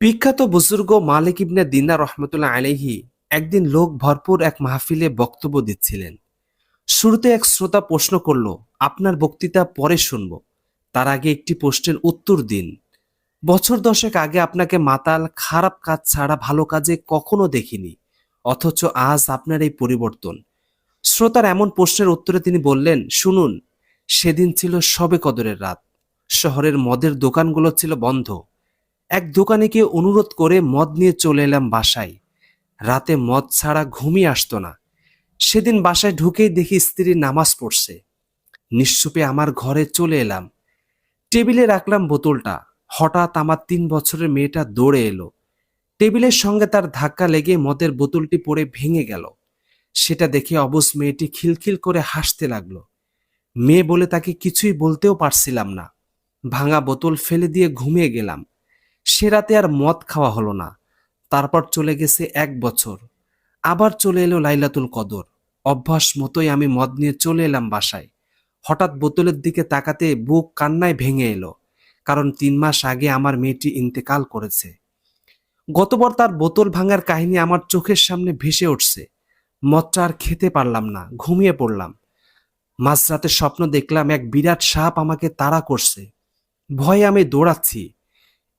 বিখ্যাত বুজুর্গ মালিক ইবনে দিনা রহমতুল্লাহ আলাইহি একদিন লোক ভরপুর এক মাহফিলে বক্তব্য দিচ্ছিলেন। শুরুতে এক শ্রোতা প্রশ্ন করল, আপনার বক্তৃতা পরে শুনব। তার আগে একটি প্রশ্নের উত্তর দিন। বছর দশেক আগে আপনাকে মাতাল, খারাপ কাজ ছাড়া ভালো কাজে কখনো দেখিনি, অথচ আজ আপনার এই পরিবর্তন। শ্রোতার এমন প্রশ্নের উত্তরে তিনি বললেন, শুনুন, সেদিন ছিল সবে কদরের রাত। শহরের মদের দোকানগুলো ছিল বন্ধ। এক দোকানে গিয়ে অনুরোধ করে মদ নিয়ে চলে এলাম বাসায়। রাতে মদ ছাড়া ঘুমিয়ে আসতো না। সেদিন বাসায় ঢুকেই দেখি স্ত্রী নামাজ পড়ছে। নিঃসুপে আমার ঘরে চলে এলাম। টেবিলে রাখলাম বোতলটা। হঠাৎ আমার তিন বছরের মেয়েটা দৌড়ে এলো। টেবিলের সঙ্গে তার ধাক্কা লেগে মদের বোতলটি পড়ে ভেঙে গেল। সেটা দেখে অবস মেয়েটি খিলখিল করে হাসতে লাগল। মেয়ে বলে তাকে কিছুই বলতেও পারছিলাম না। ভাঙা বোতল ফেলে দিয়ে ঘুমিয়ে গেলাম। সে রাতে আর মদ খাওয়া হলো না। তারপর চলে গেছে এক বছর। আবার চলে এলো লাইলাতুল কদর। অভ্যাস মতোই আমি মদ নিয়ে চলে এলাম বাসায়। হঠাৎ বোতলের দিকে তাকাতে বুক কান্নায় ভেঙে এলো, কারণ তিন মাস আগে আমার মেয়েটি ইন্তেকাল করেছে। গতবার তার বোতল ভাঙার কাহিনী আমার চোখের সামনে ভেসে উঠছে। মদটা আর খেতে পারলাম না, ঘুমিয়ে পড়লাম। মাঝরাতে স্বপ্ন দেখলাম এক বিরাট সাপ আমাকে তাড়া করছে। ভয়ে আমি দৌড়াচ্ছি।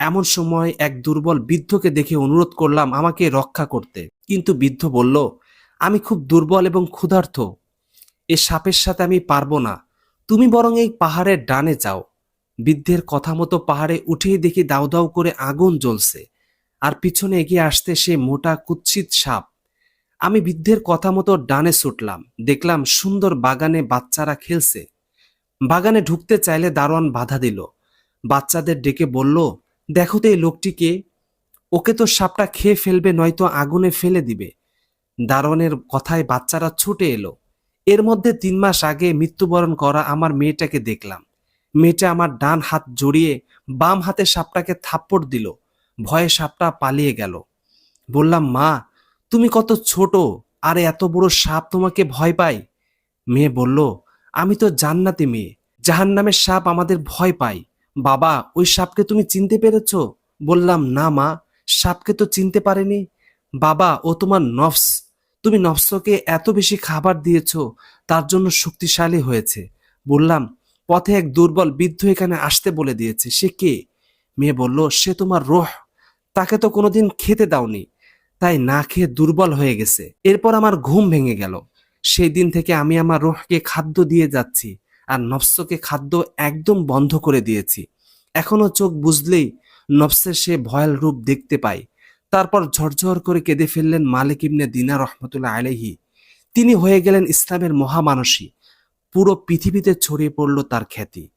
এমন সময় এক দুর্বল বৃদ্ধকে দেখে অনুরোধ করলাম আমাকে রক্ষা করতে। কিন্তু বৃদ্ধ বলল, আমি খুব দুর্বল এবং ক্ষুধার্ত। এ সাপের সাথে আমি পারব না। তুমি বরং এই পাহাড়ের ডানে যাও। বৃদ্ধের কথা মতো পাহাড়ে উঠেই দেখি দাউ দাউ করে আগুন জ্বলছে। আর পিছনে এগিয়ে আসতে সে মোটা কুৎসিত সাপ। আমি বৃদ্ধের কথা মতো ডানে ছুটলাম। দেখলাম সুন্দর বাগানে বাচ্চারা খেলছে। বাগানে ঢুকতে চাইলে দারোয়ান বাধা দিল। বাচ্চাদের ডেকে বলল দেখো তো এই লোকটিকে, ওকে তো সাপটা খেয়ে ফেলবে, নয়তো আগুনে ফেলে দিবে। দারোয়ানের কথায় বাচ্চারা ছুটে এলো। এর মধ্যে তিন মাস আগে মৃত্যুবরণ করা আমার মেয়েটাকে দেখলাম। মেয়েটা আমার ডান হাত জড়িয়ে বাম হাতে সাপটাকে থাপ্পড় দিল। ভয়ে সাপটা পালিয়ে গেল। বললাম, মা, তুমি কত ছোট, আর এত বড় সাপ তোমাকে ভয় পায়? মেয়ে বলল, আমি তো জান্নাতি মেয়ে, জাহান্নামের সাপ আমাদের ভয় পায়। বাবা, ওই সাপকে তুমি চিনতে পেরেছ? বললাম, না মা, সাপকে তো চিনতে পারেনি। বাবা, ও তোমার নফস। তুমি নফসকে এত বেশি খাবার দিয়েছ, তার জন্য শক্তিশালী হয়েছে। বললাম, পথে এক দুর্বল বৃদ্ধ এখানে আসতে বলে দিয়েছে। সে কে? মেয়ে বলল, সে তোমার রোহ। তাকে তো কোনোদিন খেতে দাওনি, তাই না খেয়ে দুর্বল হয়ে গেছে। এরপর আমার ঘুম ভেঙে গেল। সেই দিন থেকে আমি আমার রোহকে খাদ্য দিয়ে যাচ্ছি। আর নফসকে খাদ্য একদম বন্ধ করে দিয়েছি। এখনও চোখ বুঝলেই নফসের সে ভয়াল রূপ দেখতে পাই। তারপর ঝরঝর করে কেঁদে ফেললেন মালিক ইবনে দিনা রহমতুল্লাহ আলহি তিনি হয়ে গেলেন ইসলামের মহামানসী। পুরো পৃথিবীতে ছড়িয়ে পড়ল তার খ্যাতি।